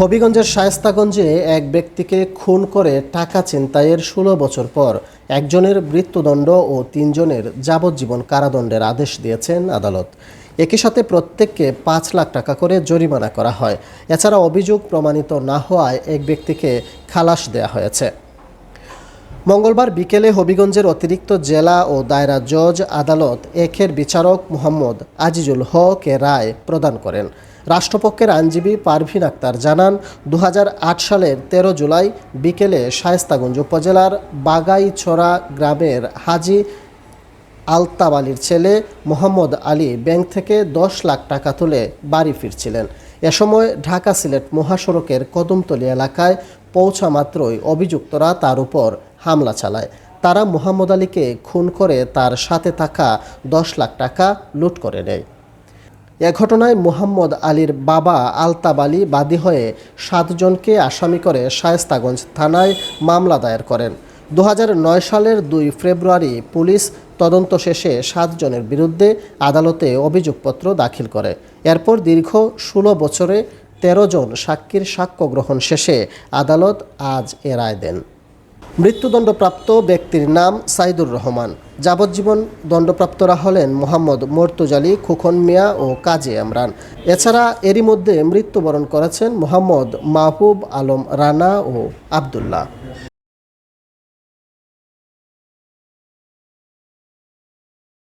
হবিগঞ্জের শায়স্তাগঞ্জে এক ব্যক্তিকে খুন করে টাকা ছিনতাইয়ের ষোলো বছর পর একজনের মৃত্যুদণ্ড ও তিনজনের যাবজ্জীবন কারাদণ্ডের আদেশ দিয়েছেন আদালত। একই সাথে প্রত্যেককে পাঁচ লাখ টাকা করে জরিমানা করা হয়। এছাড়া অভিযোগ প্রমাণিত না হওয়ায় এক ব্যক্তিকে খালাস দেয়া হয়েছে। মঙ্গলবার বিকেলে হবিগঞ্জের অতিরিক্ত জেলা ও দায়রা জজ আদালত একের বিচারক মোহাম্মদ আজিজুল হক এ রায় প্রদান করেন। রাষ্ট্রপক্ষের আইনজীবী পারভিন আক্তার জানান দু হাজার আট সালের তেরো জুলাই বিকেলে শায়েস্তাগঞ্জ উপজেলার বাগাইছড়া গ্রামের হাজি আলতাব আলীর ছেলে মোহাম্মদ আলী ব্যাংক থেকে দশ লাখ টাকা তুলে বাড়ি ফিরছিলেন। এ সময় ঢাকা সিলেট মহাসড়কের কদমতলী এলাকায় পৌঁছা মাত্রই অভিযুক্তরা তার উপর হামলা চালায়। তারা মোহাম্মদ আলীকে খুন করে তার সাথে থাকা দশ লাখ টাকা লুট করে নেয়। এ ঘটনায় মোহাম্মদ আলীর বাবা আলতাব আলী বাদী হয়ে সাতজনকে আসামি করে শায়েস্তাগঞ্জ থানায় মামলা দায়ের করেন। দু হাজার নয় সালের দুই ফেব্রুয়ারি পুলিশ তদন্ত শেষে সাতজনের বিরুদ্ধে আদালতে অভিযোগপত্র দাখিল করে। এরপর দীর্ঘ ষোলো বছরে ১৩ জন সাক্ষীর সাক্ষ্য গ্রহণ শেষে আদালত আজ এ রায় দেন। মৃত্যুদণ্ডপ্রাপ্ত ব্যক্তির নাম সাইদুর রহমান। যাবজ্জীবন দণ্ডপ্রাপ্তরা হলেন মোহাম্মদ মর্তুজালি খুখন মিয়া ও কাজী আমরান। এছাড়া এরই মধ্যে মৃত্যুবরণ করেছেন মোহাম্মদ মাহবুব আলম রানা ও আবদুল্লাহ।